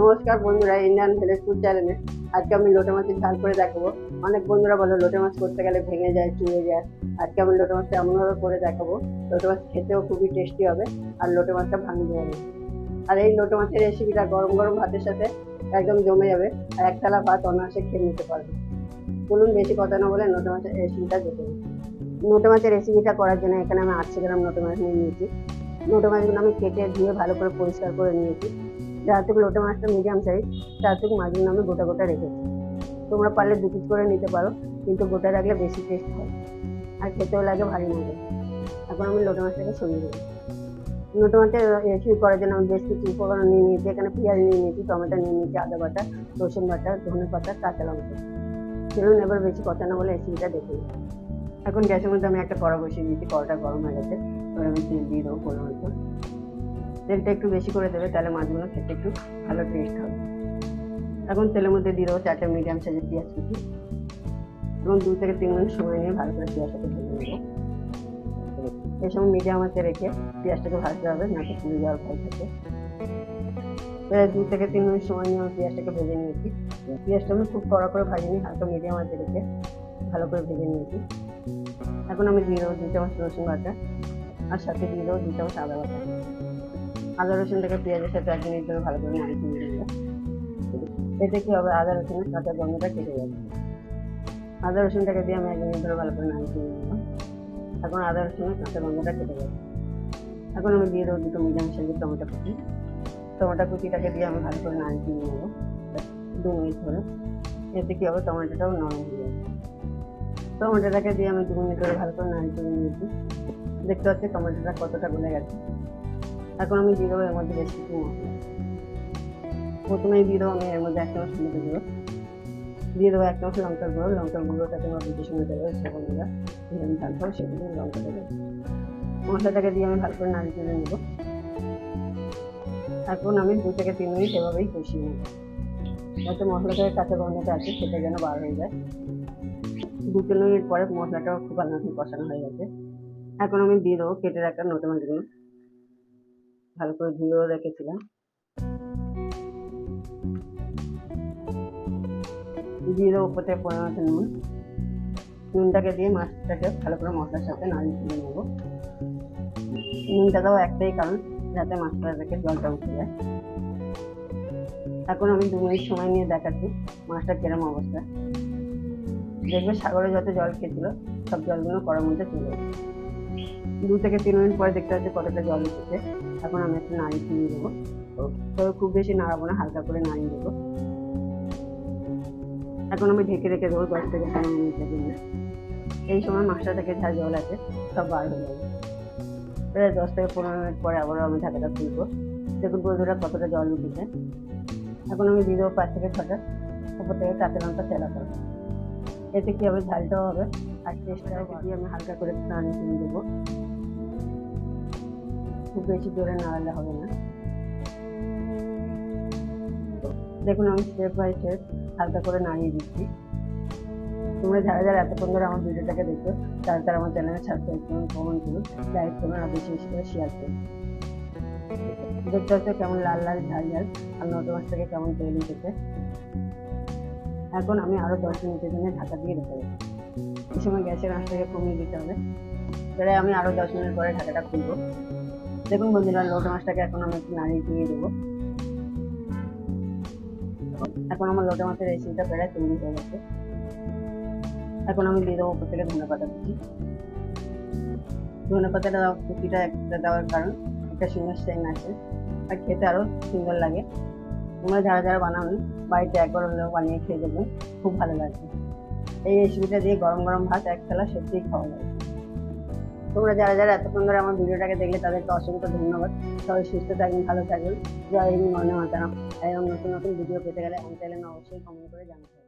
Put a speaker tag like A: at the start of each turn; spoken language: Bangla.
A: নমস্কার বন্ধুরা ইন্ডিয়ান ভিলেজ ফুড চ্যানেলে আজকে আমি লোটে মাছের ঝাল করে দেখাবো। অনেক বন্ধুরা বলে লোটে মাছ করতে গেলে ভেঙে যায় চুয়ে যায়। আজকে আমি লোটে মাছটা এমনভাবে করে দেখাবো, লোটে মাছ খেতেও খুবই টেস্টি হবে আর লোটে মাছটা ভাঙবে হবে আর এই লোটে মাছের রেসিপিটা গরম গরম ভাতের সাথে একদম জমে যাবে আর এক থালা ভাত অনায়াসে খেয়ে নিতে পারবে। বলুন বেশি কথা না বলে নোটে মাছের রেসিপিটা দেখে নোটে মাছের রেসিপিটা করার জন্য এখানে আমি আটশো গ্রাম নোটে মাছ নিয়ে নিয়েছি। নোটে মাছগুলো আমি কেটে ধুয়ে ভালো করে পরিষ্কার করে নিয়েছি। যাহাতুক লোটে মাছটা মিডিয়াম সাইজ তাহাতুক মাছগুলো নামে গোটা গোটা রেখেছি। তোমরা পারলে দু পিস করে নিতে পারো, কিন্তু গোটা রাখলে বেশি টেস্ট হয়। আর খেতেও লাগে ভারী মজা। এখন আমি লোটে মাছটাকে সরিয়ে দেবো। লোটে মাছের রেসিপি করার জন্য আমি বেশ কিছু উপকরণ নিয়ে নিয়েছি। এখানে পেঁয়াজ নিয়ে নিয়েছি, টমেটো নিয়ে নিয়েছি, আদা বাটা, রসুন বাটা, ধনে পাতা, কাঁচা লঙ্কা। চলুন এবার বেশি কথা না বলে রেসিপিটা দেখে। এখন গ্যাসের মধ্যে আমি একটা কড়া বসিয়ে দিয়েছি। কড়াটা গরম হয়ে গেছে। এবার আমি তেল দিয়ে দেবো পরিমাণ মতো। তেলটা একটু বেশি করে দেবে, তাহলে মাছগুলো খেতে একটু ভালো টেস্ট হবে। এখন তেলের মধ্যে দিয়ে দেবো চারটে মিডিয়াম সাইজের পেঁয়াজ কুচি। এবং দু থেকে তিন মিনিট সময় নিয়ে ভালো করে পেঁয়াজটাকে ভেজে নেব। এই সময় মিডিয়াম আঁচে রেখে পেঁয়াজটাকে ভাজতে হবে নাকি পুড়ে যাওয়ার ভয় থাকে। প্রায় দু থেকে তিন মিনিট সময় নিয়ে আমি পেঁয়াজটাকে ভেজে নিয়েছি। পেঁয়াজটা আমি খুব কড়া করে ভাজিনি, হালকা মিডিয়াম আঁচে রেখে ভালো করে ভেজে নিয়েছি। এখন আমি দিয়ে দেবো দু চামচ রসুন বাটা, আর সাথে দিয়ে দেবো দু চামচ আদা বাটা। আদা রসুনটাকে পেঁয়াজের সাথে এক মিনিট ধরে ভালো করে নাড়িয়ে নেব। এতে কি হবে? আদা রসুনের কাঁচা গন্ধটা কেটে যাবে। আদা রসুনটাকে দিয়ে আমি এক মিনিট ধরে ভালো করে নাড়িয়ে নেব। এখন আদা রসুনের কাঁচা গন্ধটা কেটে যাবে। এখন আমি দিয়ে দেবো দুটো মিডিয়াম সাইজের টমেটো কুচি। টমেটো কুচিটাকে দিয়ে আমি ভালো করে নাড়িয়ে নিয়ে নেব। দু মিনিট ধরে। এতে কি হবে? টমেটোটাও নরম হয়ে যাবে। টমেটোটাকে দিয়ে আমি দু মিনিট ধরে ভালো করে নাড়িয়ে নিয়েছি দেখতে পাচ্ছি টমেটোটা কতটা গলে গেছে। এখন আমি দিয়ে দেবো এর মধ্যে কিছু মশলা প্রথমেই দিয়ে দেবো আমি এর মধ্যে এক চামচ হলুদ গুঁড়ো দিয়ে দেবো এক চামচ লঙ্কার গুঁড়ো, লঙ্কার গুঁড়োটা তোমার বুঝে শুনে দেবে বন্ধুরা যেরকম ঝাল খাও সেগুলো লঙ্কা দেবে। মশলাটাকে দিয়ে আমি ভালো করে নাড়িয়ে তুলে নেব। এখন আমি দু থেকে তিন মিনিট এভাবেই কষিয়ে নেব। যাতে মশলা থেকে কাঁচা গন্ধটা আছে সেটা যেন বার হয়ে যায়। দু তিন মিনিট পরে মশলাটাও খুব ভালো কষানো হয়ে গেছে। এখন আমি দিয়ে দেবো কেটে রাখা নতুন মাছগুলো। ভালো করে ধুয়েও রেখেছিলাম। দিয়ে দেবো উপর পরিমাণ নুন। নুনটাকে দিয়ে মাছটাকে ভালো করে মশলার সাথে নাড়িয়ে তুলে নেব। নুনটা দেওয়া একটাই কারণ, যাতে মাছটা থেকে জলটা উঠে যায়। এখন আমি দু মিনিট সময় নিয়ে দেখাচ্ছি মাছটা কিরম অবস্থা। দেখবে সাগরে যত জল খেয়েছিল, সব জলগুলো কড়ার মধ্যে চলে দু থেকে তিন মিনিট পরে দেখতে পাচ্ছি কতটা জল উঠেছে। এখন আমি একটু নাড়িয়ে দিয়ে দেবো তবে খুব বেশি নাড়াবো না, হালকা করে নাড়িয়ে দেবো এখন আমি ঢেকে রেখে দেবো দশ থেকে পনেরো মিনিটের জন্য। এই সময় মাছটা থেকে যা জল আছে, সব বার হয়ে যাবে। প্রায় দশ থেকে পনেরো মিনিট পরে আবারও আমি ঢাকাটা খুলবো। দেখুন বন্ধুরা কতটা জল উঠেছে। এখন আমি দিয়ে দেবো পাঁচ থেকে ছটা। উপর থেকে কাঁচা লঙ্কা চেলা করব এতে কি হবে? ঝালটাও হবে। আর টেস্টটাও দিয়ে আমি হালকা করে নাড়িয়ে দিয়ে দেবো। খুব বেশি জোরে নাড়ালে হবে না। দেখুন, আমি স্টেপ বাই স্টেপ হালকা করে নাড়িয়ে দিচ্ছি। তোমরা যারা যারা এতক্ষণ ধরে আমার ভিডিওটাকে দেখছ, তারা তারা আমার চ্যানেলে সাবস্ক্রাইব করুন কমেন্ট করুন লাইক করুন, আর বেশি বেশি করে শেয়ার করুন। দেখতে হচ্ছে কেমন লাল লাল ঝাল ঝাল। আর নট মাছ থেকে কেমন তেল উঠেছে এখন আমি আরও দশ মিনিটের জন্য ঢাকা দিয়ে রেখে দেবো সময় গ্যাসের আঁচটাকে কমিয়ে দিতে হবে। এবারে আমি আরও দশ মিনিট পরে ঢাকাটা খুলবো। দেখুন বন্ধুরা, লোট মাছটাকে এখন আমি একটু নাড়িয়ে দিয়ে দেবো। এখন আমার লোটে মাছের রেসিপিটা প্রায় তৈরি হয়ে গেছে। এখন আমি দিয়ে দেবো উপর থেকে ধনে পাতা কুচি। ধনে পাতাটা কুচিটা একটা দেওয়ার কারণ, একটা সুন্দর সেন আছে। আর খেতে আরও সুন্দর লাগে। তোমরা যারা যারা বানাবেন বাড়িতে একবার হলেও বানিয়ে খেয়ে দেবেন খুব ভালো লাগবে। এই রেসিপিটা দিয়ে গরম গরম ভাত এক থালা সত্যিই খাওয়া যায়। তোমরা যারা যারা এতক্ষণ ধরে আমার ভিডিওটাকে দেখলে তাদেরকে অসংখ্য ধন্যবাদ। সবাই সুস্থ থাকবেন, ভালো থাকবেন। জয় হিন্দ মনে মাতারাম। এবং নতুন নতুন ভিডিও পেতে গেলে আমার চ্যানেলে অবশ্যই কমেন্ট করে জানাতে